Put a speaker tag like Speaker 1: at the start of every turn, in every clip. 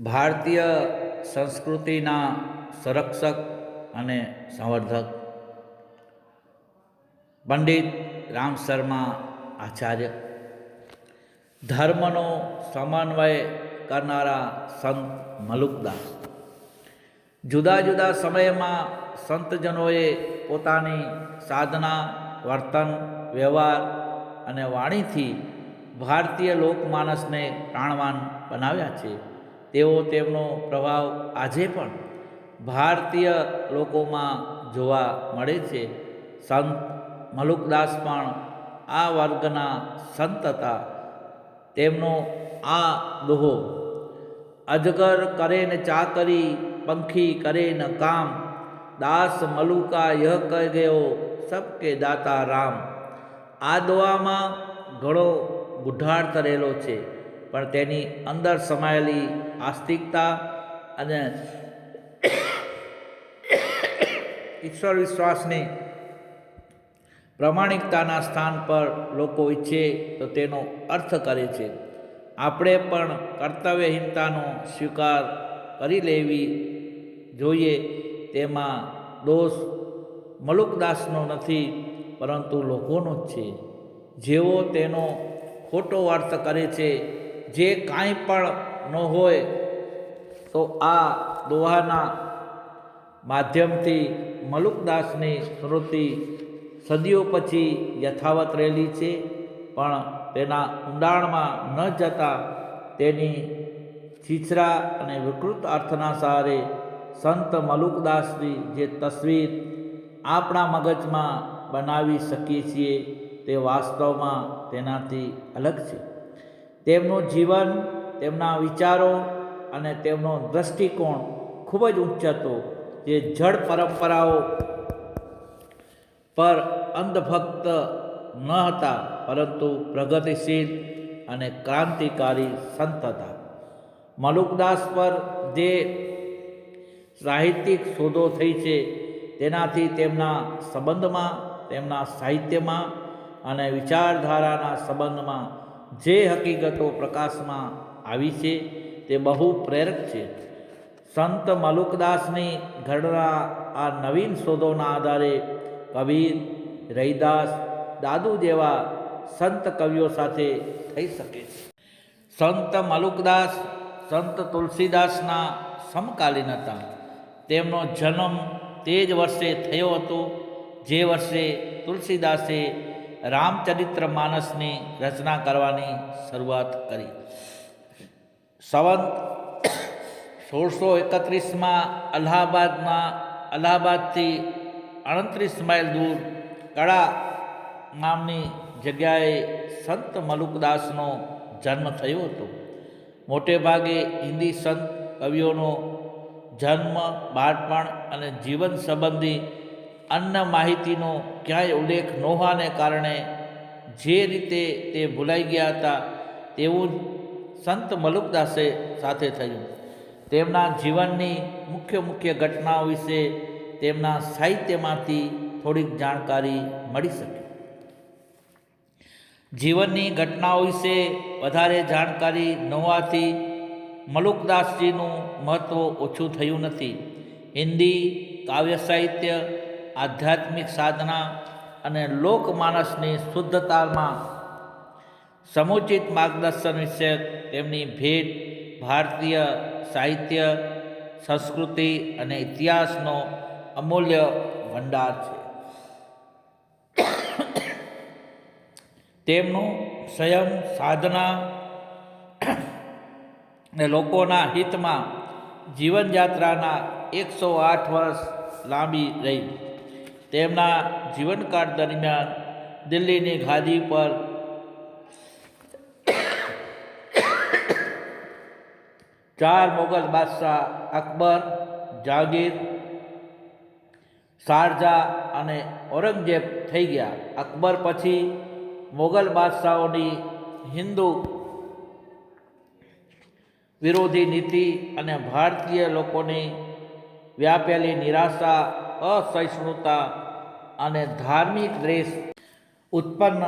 Speaker 1: ભારતીય સંસ્કૃતિના સંરક્ષક અને સંવર્ધક પંડિત રામ શર્મા આચાર્ય. ધર્મનો સમન્વય કરનારા સંત મલુકદાસ. જુદા જુદા સમયમાં સંતજનોએ પોતાની સાધના, વર્તન, વ્યવહાર અને વાણીથી ભારતીય લોકમાનસને પ્રાણવાન બનાવ્યા છે. તેઓ તેમનો પ્રભાવ આજે પણ ભારતીય લોકોમાં જોવા મળે છે. સંત મલુકદાસ પણ આ વર્ગના સંત હતા. તેમનો આ દોહો, અજગર કરે ને ચાકરી, પંખી કરે ન કામ, દાસ મલુકા યહ કહી ગયો સબકે દાતા રામ. આ દોવામાં ઘણો ગુઢાળ કરેલો છે. પણ તેની અંદર સમાયેલી આસ્તિકતા અને ઈશ્વર વિશ્વાસની પ્રમાણિકતાના સ્થાન પર લોકો ઈચ્છે તો તેનો અર્થ કરે છે. આપણે પણ કર્તવ્યહીનતાનો સ્વીકાર કરી લેવી જોઈએ, તેમાં દોષ મલુકદાસનો નથી, પરંતુ લોકોનો જ છે. જેઓ તેનો ખોટો અર્થ કરે છે જે કાંઈ પણ ન હોય, તો આ દોહાના માધ્યમથી મલુકદાસની સ્મૃતિ સદીઓ પછી યથાવત રહેલી છે. પણ તેના ઊંડાણમાં ન જતા તેની છીછરા અને વિકૃત અર્થના સહારે સંત મલુકદાસની જે તસવીર આપણા મગજમાં બનાવી શકીએ છીએ તે વાસ્તવમાં તેનાથી અલગ છે. તેમનું જીવન, તેમના વિચારો અને તેમનો દૃષ્ટિકોણ ખૂબ જ ઉચ્ચ જે જળ પરંપરાઓ પર અંધભક્ત ન હતા, પરંતુ પ્રગતિશીલ અને ક્રાંતિકારી સંત હતા. મલુકદાસ પર જે સાહિત્યિક શોધો થઈ છે, તેનાથી તેમના સંબંધમાં, તેમના સાહિત્યમાં અને વિચારધારાના સંબંધમાં જે હકીકતો પ્રકાશમાં આવી છે તે બહુ પ્રેરક છે. સંત મલુકદાસની ઘડરા આ નવીન શોધોના આધારે કબીર, રૈદાસ, દાદુ જેવા સંત કવિઓ સાથે થઈ શકે છે. સંત મલુકદાસ, સંત તુલસીદાસના સમકાલીન હતા. તેમનો જન્મ તે જ વર્ષે થયો હતો, જે વર્ષે તુલસીદાસે રામચરિત્ર માનસની રચના કરવાની શરૂઆત કરી. સંવંત સોળસો એકત્રીસમાં અલ્હાબાદના, અલ્હાબાદથી અડત્રીસ માઇલ દૂર કળા નામની જગ્યાએ સંત મલુકદાસનો જન્મ થયો હતો. મોટે ભાગે હિન્દી સંત કવિઓનો જન્મ, બાળપણ અને જીવન સંબંધી અન્ય માહિતીનો ક્યાંય ઉલ્લેખ ન હોવાને કારણે જે રીતે તે ભૂલાઈ ગયા હતા, તેવું સંત મલુકદાસે સાથે થયું. તેમના જીવનની મુખ્ય મુખ્ય ઘટનાઓ વિશે તેમના સાહિત્યમાંથી થોડીક જાણકારી મળી શકે. જીવનની ઘટનાઓ વિશે વધારે જાણકારી ન હોવાથી મલુકદાસજીનું મહત્ત્વ ઓછું થયું નથી. હિન્દી કાવ્ય સાહિત્ય આધ્યાત્મિક સાધના અને લોકમાનસની શુદ્ધતામાં સમુચિત માર્ગદર્શન વિશે તેમની ભેટ, ભારતીય સાહિત્ય, સંસ્કૃતિ અને ઇતિહાસનો અમૂલ્ય ભંડાર છે. તેમનું સ્વયં સાધના ને લોકોના હિતમાં જીવનયાત્રાના એકસો આઠ વર્ષ લાંબી રહી. તેમના જીવનકાળ દરમિયાન દિલ્હીની ગાદી પર ચાર મોગલ બાદશાહ અકબર, જાગીર, શારજા અને ઔરંગઝેબ થઈ ગયા. અકબર પછી મોગલ બાદશાહોની હિન્દુ વિરોધી નીતિ અને ભારતીય લોકોની વ્યાપેલી નિરાશા અસહિષ્ણુતા અને ધાર્મિક દ્વેષ ઉત્પન્ન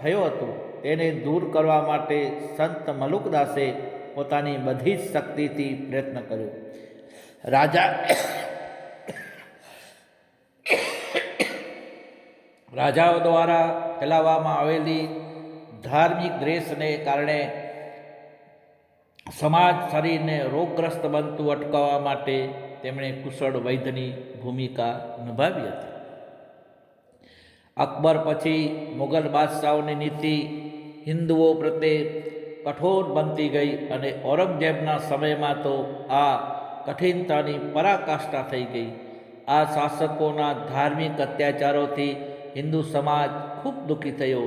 Speaker 1: થયો હતો, તેને દૂર કરવા માટે સંત મલુકદાસે પોતાની બધી જ શક્તિથી પ્રયત્ન કર્યો. રાજા રાજાઓ દ્વારા ફેલાવવામાં આવેલી ધાર્મિક દ્વેષને કારણે સમાજ શરીરને રોગગ્રસ્ત બનતું અટકાવવા માટે તેમણે કુશળ વૈદ્યની ભૂમિકા નિભાવી હતી. અકબર પછી મુગલ બાદશાહોની નીતિ હિન્દુઓ પ્રત્યે કઠોર બનતી ગઈ અને ઔરંગઝેબના સમયમાં તો આ કઠિનતાની પરાકાષ્ઠા થઈ ગઈ. આ શાસકોના ધાર્મિક અત્યાચારોથી હિન્દુ સમાજ ખૂબ દુઃખી થયો.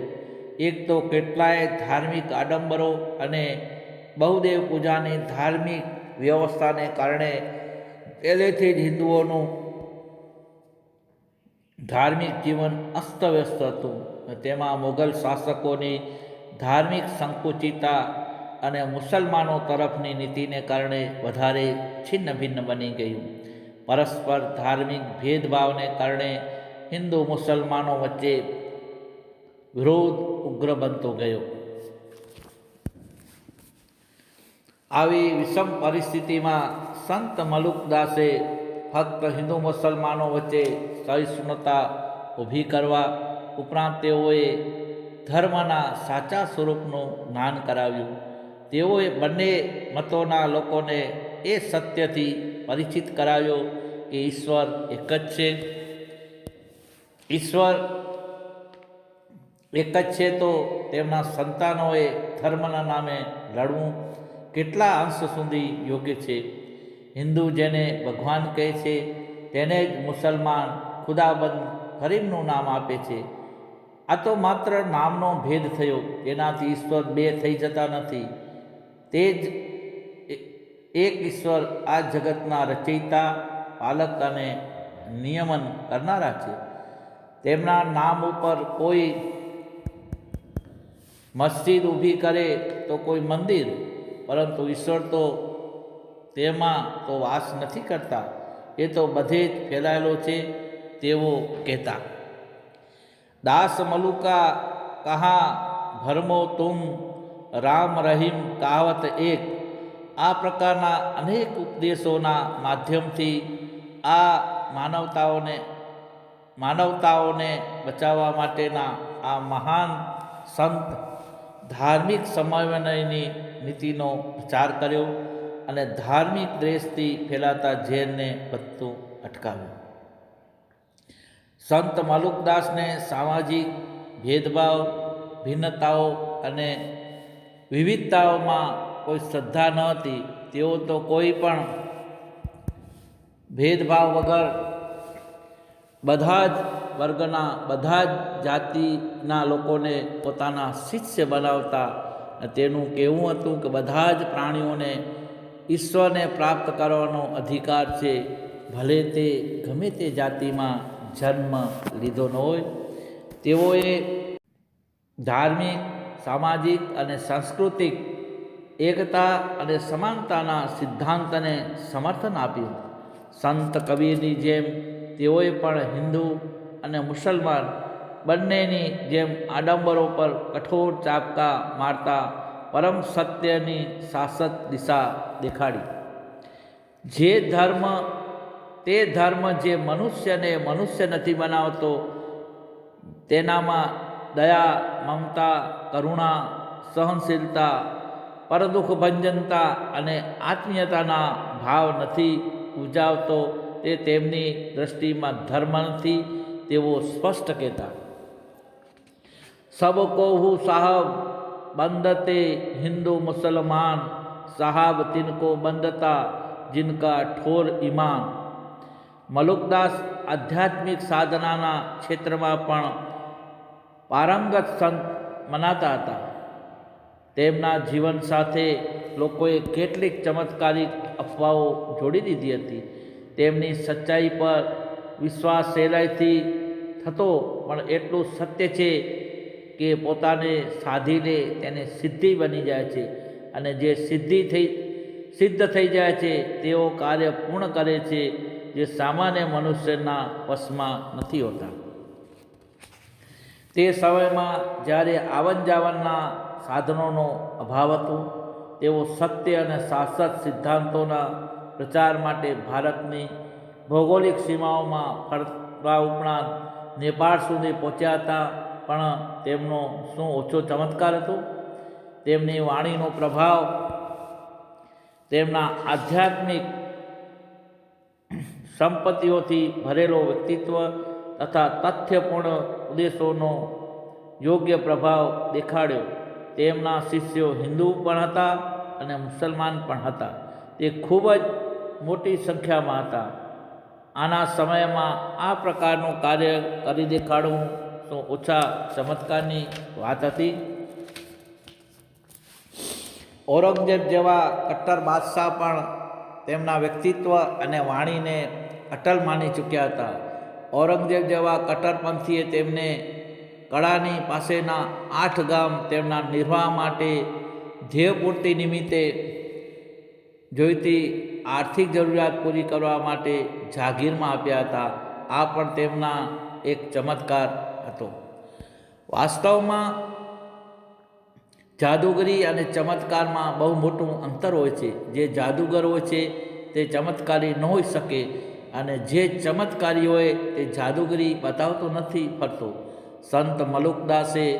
Speaker 1: એક તો કેટલાય ધાર્મિક આડંબરો અને બહુદેવ પૂજાની ધાર્મિક વ્યવસ્થાને કારણે પહેલેથી જ હિન્દુઓનું ધાર્મિક જીવન અસ્તવ્યસ્ત હતું. તેમાં મુગલ શાસકોની ધાર્મિક સંકુચિતા અને મુસલમાનો તરફની નીતિને કારણે વધારે છિન્ન ભિન્ન બની ગયું. પરસ્પર ધાર્મિક ભેદભાવને કારણે હિન્દુ મુસલમાનો વચ્ચે વિરોધ ઉગ્ર બનતો ગયો. આવી વિષમ પરિસ્થિતિમાં સંત મલુકદાસે ફક્ત હિન્દુ મુસલમાનો વચ્ચે સહિષ્ણુતા ઊભી કરવા ઉપરાંત તેઓએ ધર્મના સાચા સ્વરૂપનું જ્ઞાન કરાવ્યું. તેઓએ બંને મતોના લોકોને એ સત્યથી પરિચિત કરાવ્યો કે ઈશ્વર એક જ છે. ઈશ્વર એક જ છે તો તેમના સંતાનોએ ધર્મના નામે લડવું કેટલા અંશ સુધી યોગ્ય છે? હિન્દુ જેને ભગવાન કહે છે, તેને જ મુસલમાન ખુદાબંદ કરીમનું નામ આપે છે. આ તો માત્ર નામનો ભેદ થયો એનાથી ઈશ્વર બે થઈ જતા નથી. તે જ એક ઈશ્વર આ જગતના રચયિતા, પાલક અને નિયમન કરનારા છે. તેમના નામ ઉપર કોઈ મસ્જિદ ઊભી કરે તો કોઈ મંદિર પરંતુ ઈશ્વર તો તેમાં તો વાસ નથી કરતા. એ તો બધે જ ફેલાયેલો છે તેવો કહેતા. દાસ મલુકા કહા, ભરમો તુમ રામ રહીમ કહાવત એક. આ પ્રકારના અનેક ઉપદેશોના માધ્યમથી આ માનવતાઓને માનવતાઓને બચાવવા માટેના આ મહાન સંત ધાર્મિક સમન્વયની નીતિનો વિચાર કર્યો અને ધાર્મિક દ્વેષથી ફેલાતા ઝેરને વધતું અટકાવ્યું. સંત માલુકદાસને સામાજિક ભેદભાવ, ભિન્નતાઓ અને વિવિધતાઓમાં કોઈ શ્રદ્ધા ન હતી, તેઓ તો કોઈ પણ ભેદભાવ વગર બધા જ વર્ગના, બધા જ જાતિના લોકોને પોતાના શિષ્ય બનાવતા તેનું કહેવું હતું કે બધા જ પ્રાણીઓને ઈશ્વરને પ્રાપ્ત કરવાનો અધિકાર છે. ભલે તે ગમે તે જાતિમાં જન્મ લીધો ન હોય, તેઓએ ધાર્મિક, સામાજિક અને સાંસ્કૃતિક એકતા અને સમાનતાના સિદ્ધાંતને સમર્થન આપ્યું. સંત કબીરની જેમ તેઓએ પણ હિન્દુ અને મુસલમાન બંનેની જેમ આડંબરો પર કઠોર ચાપકા મારતા પરમ સત્યની શાસત દિશા દેખાડી. જે ધર્મ, તે ધર્મ જે મનુષ્યને મનુષ્ય નથી બનાવતો, તેનામાં દયા, મમતા, કરુણા, સહનશીલતા, પરદુઃખ, ભંજનતા અને આત્મીયતાના ભાવ નથી ઉજાવતો, તે તેમની દૃષ્ટિમાં ધર્મ નથી, તેઓ સ્પષ્ટ કહેતા. સબ કોહુ સાહબ બંદતે હિન્દુ મુસલમાન, સાહબ તિનકો બંદતા, જિનકા ઠોર ઈમાન. મલુકદાસ આધ્યાત્મિક સાધનાના ક્ષેત્રમાં પણ પારંગત સંત મનાતા હતા. તેમના જીવન સાથે લોકોએ કેટલીક ચમત્કારિક અફવાઓ જોડી દીધી હતી. તેમની સચ્ચાઈ પર વિશ્વાસ સહેલાઈથી થતો પણ એટલું સત્ય છે કે પોતાને સાધીને તેને સિદ્ધિ બની જાય છે અને જે સિદ્ધિ થઈ, સિદ્ધ થઈ જાય છે, તેઓ કાર્ય પૂર્ણ કરે છે, જે સામાન્ય મનુષ્યના વશમાં નથી હોતા. તે સમયમાં જ્યારે આવન જાવનના સાધનોનો અભાવ હતો, તેઓ સત્ય અને શાશ્વત સિદ્ધાંતોના પ્રચાર માટે ભારતની ભૌગોલિક સીમાઓમાં ફરવા ઉપરાંત નેપાળ સુધી પહોંચ્યા હતા. પણ તેમનો શું ઓછો ચમત્કાર હતો? તેમની વાણીનો પ્રભાવ, તેમના આધ્યાત્મિક સંપત્તિઓથી ભરેલો વ્યક્તિત્વ તથા તથ્યપૂર્ણ ઉદ્દેશોનો યોગ્ય પ્રભાવ દેખાડ્યો. તેમના શિષ્યો હિન્દુ પણ હતા અને મુસલમાન પણ હતા. તે ખૂબ જ મોટી સંખ્યામાં હતા. આના સમયમાં આ પ્રકારનું કાર્ય કરી દેખાડવું શું ઓછા ચમત્કારની વાત હતી. ઔરંગઝેબ જેવા કટ્ટર બાદશાહ પણ તેમના વ્યક્તિત્વ અને વાણીને અટલ માની ચૂક્યા હતા. ઔરંગઝેબ જેવા કટ્ટરપંથીએ તેમને કળાની પાસેના આઠ ગામ તેમના નિર્વાહ માટે ધ્યેયપૂર્તિ નિમિત્તે જોઈતી આર્થિક જરૂરિયાત પૂરી કરવા માટે જાગીરમાં આપ્યા હતા. આ પણ તેમના એક ચમત્કાર હતો. વાસ્તવમાં જાદુગરી અને ચમત્કારમાં બહુ મોટું અંતર હોય છે. જે જાદુગર હોય છે, તે ચમત્કારી ન હોઈ શકે અને જે ચમત્કારી હોય, તે જાદુગરી બતાવતો નથી ફરતો. સંત મલુકદાસે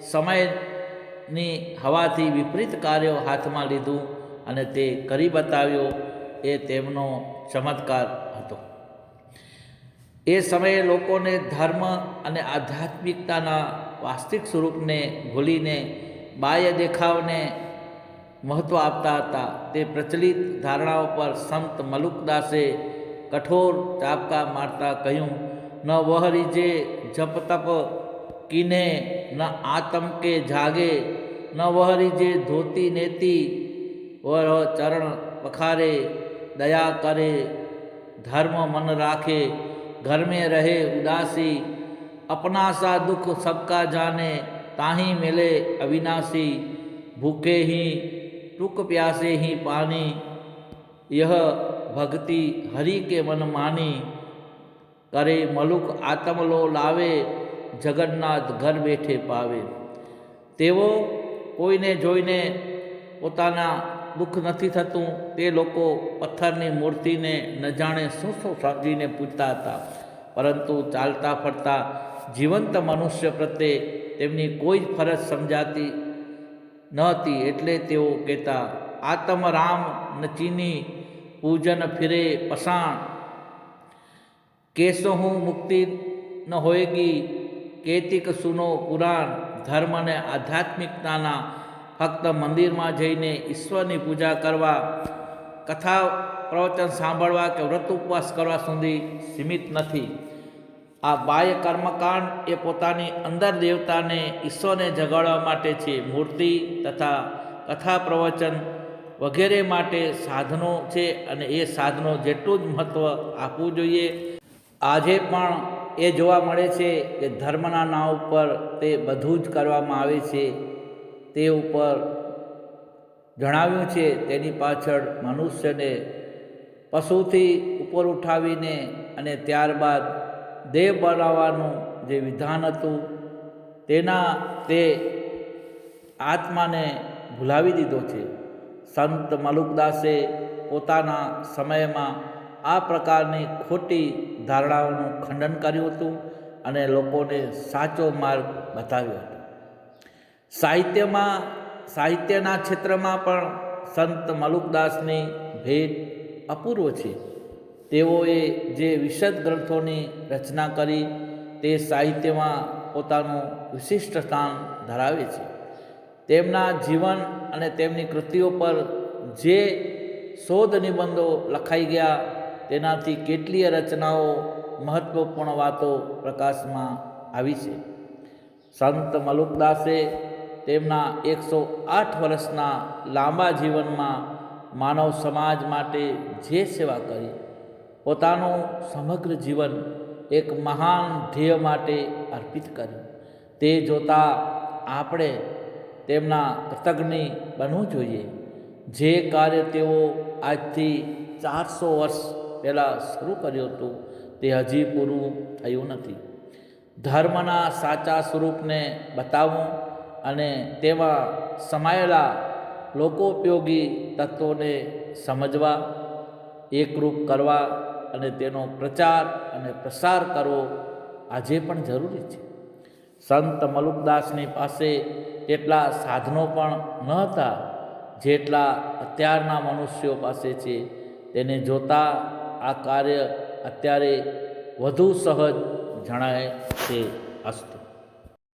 Speaker 1: સમયની હવાથી વિપરીત કાર્યો હાથમાં લીધું અને તે કરી બતાવ્યો. એ તેમનો ચમત્કાર હતો. એ સમયે લોકોને ધર્મ અને આધ્યાત્મિકતાના વાસ્તવિક સ્વરૂપને ભૂલીને બાહ્ય દેખાવને મહત્ત્વ આપતા હતા. તે પ્રચલિત ધારણાઓ પર સંત મલુકદાસે કઠોર ચાપકા મારતા કહ્યું, ન વહરીજે જપ તપ કીને, ન આતમ કે જાગે, ન વહરીજે ધોતી નેતી વર ચરણ પખારે દયા કરે, ધર્મ મન રાખે घर में रहे उदासी अपना सा दुख सबका जाने ताही मिले अविनाशी भूखे ही टुक प्यासे ही पानी यह भक्ति हरि के मन मानी કરે મલુક આત્મલો લાવે જગન્નાથ ઘર બેઠે પાવે તેઓ કોઈને જોઈને પોતાના દુઃખ નથી થતું. તે લોકો પથ્થરની મૂર્તિને ન જાણે શું શું સમજીને પૂજતા હતા. પરંતુ ચાલતા ફરતા જીવંત મનુષ્ય પ્રત્યે તેમની કોઈ જ ફરજ સમજાતી ન હતી એટલે તેઓ કહેતા, આત્મ રામ નચીની પૂજન ફિરે પસાણ. કેસો હું મુક્તિ ન હોયગી, કેતિક સુનો પુરાણ. ધર્મ અને આધ્યાત્મિકતાના ફક્ત મંદિરમાં જઈને ઈશ્વરની પૂજા કરવા, કથા પ્રવચન સાંભળવા કે વ્રત ઉપવાસ કરવા સુધી સીમિત નથી. આ બાહ્ય કર્મકાંડ એ પોતાની અંદર દેવતાને ઈશ્વરને જગાડવા માટે છે. મૂર્તિ તથા કથા પ્રવચન વગેરે માટે સાધનો છે અને એ સાધનો જેટલું જ મહત્ત્વ આપવું જોઈએ. આજે પણ એ જોવા મળે છે કે ધર્મના નામ ઉપર તે બધું જ કરવામાં આવે છે. તે ઉપર જણાવ્યું છે, તેની પાછળ મનુષ્યને પશુથી ઉપર ઉઠાવીને અને ત્યારબાદ દેહ બનાવવાનું જે વિધાન હતું, તેના તે આત્માને ભૂલાવી દીધો છે. સંત મલુકદાસે પોતાના સમયમાં આ પ્રકારની ખોટી ધારણાઓનું ખંડન કર્યું હતું અને લોકોને સાચો માર્ગ બતાવ્યો હતો. સાહિત્યમાં, સાહિત્યના ક્ષેત્રમાં પણ સંત મલુકદાસની ભેટ અપૂર્વ છે. તેઓએ જે વિશદ ગ્રંથોની રચના કરી, તે સાહિત્યમાં પોતાનું વિશિષ્ટ સ્થાન ધરાવે છે. તેમના જીવન અને તેમની કૃતિઓ પર જે શોધ નિબંધો લખાઈ ગયા, તેનાથી કેટલીય રચનાઓ મહત્વપૂર્ણ વાતો પ્રકાશમાં આવી છે. સંત મલુકદાસે તેમના એકસો આઠ વર્ષના લાંબા જીવનમાં માનવ સમાજ માટે જે સેવા કરી, પોતાનું સમગ્ર જીવન એક મહાન ધ્યેય માટે અર્પિત કર્યું. તે જોતાં આપણે તેમના કૃતજ્ઞ બનવું જોઈએ. જે કાર્ય તેઓ આજથી ચારસો વર્ષ પહેલાં શરૂ કર્યું હતું, તે હજી પૂરું થયું નથી. ધર્મના સાચા સ્વરૂપને બતાવવું અને તેમાં સમાયેલા લોકોપયોગી તત્વોને સમજવા, એકરૂપ કરવા અને તેનો પ્રચાર અને પ્રસાર કરવો આજે પણ જરૂરી છે. સંત મલુકદાસની પાસે એટલા સાધનો પણ ન હતા જેટલા અત્યારના મનુષ્યો પાસે છે. તેને જોતા આ કાર્ય અત્યારે વધુ સહજ જણાય છે અસ્તુ.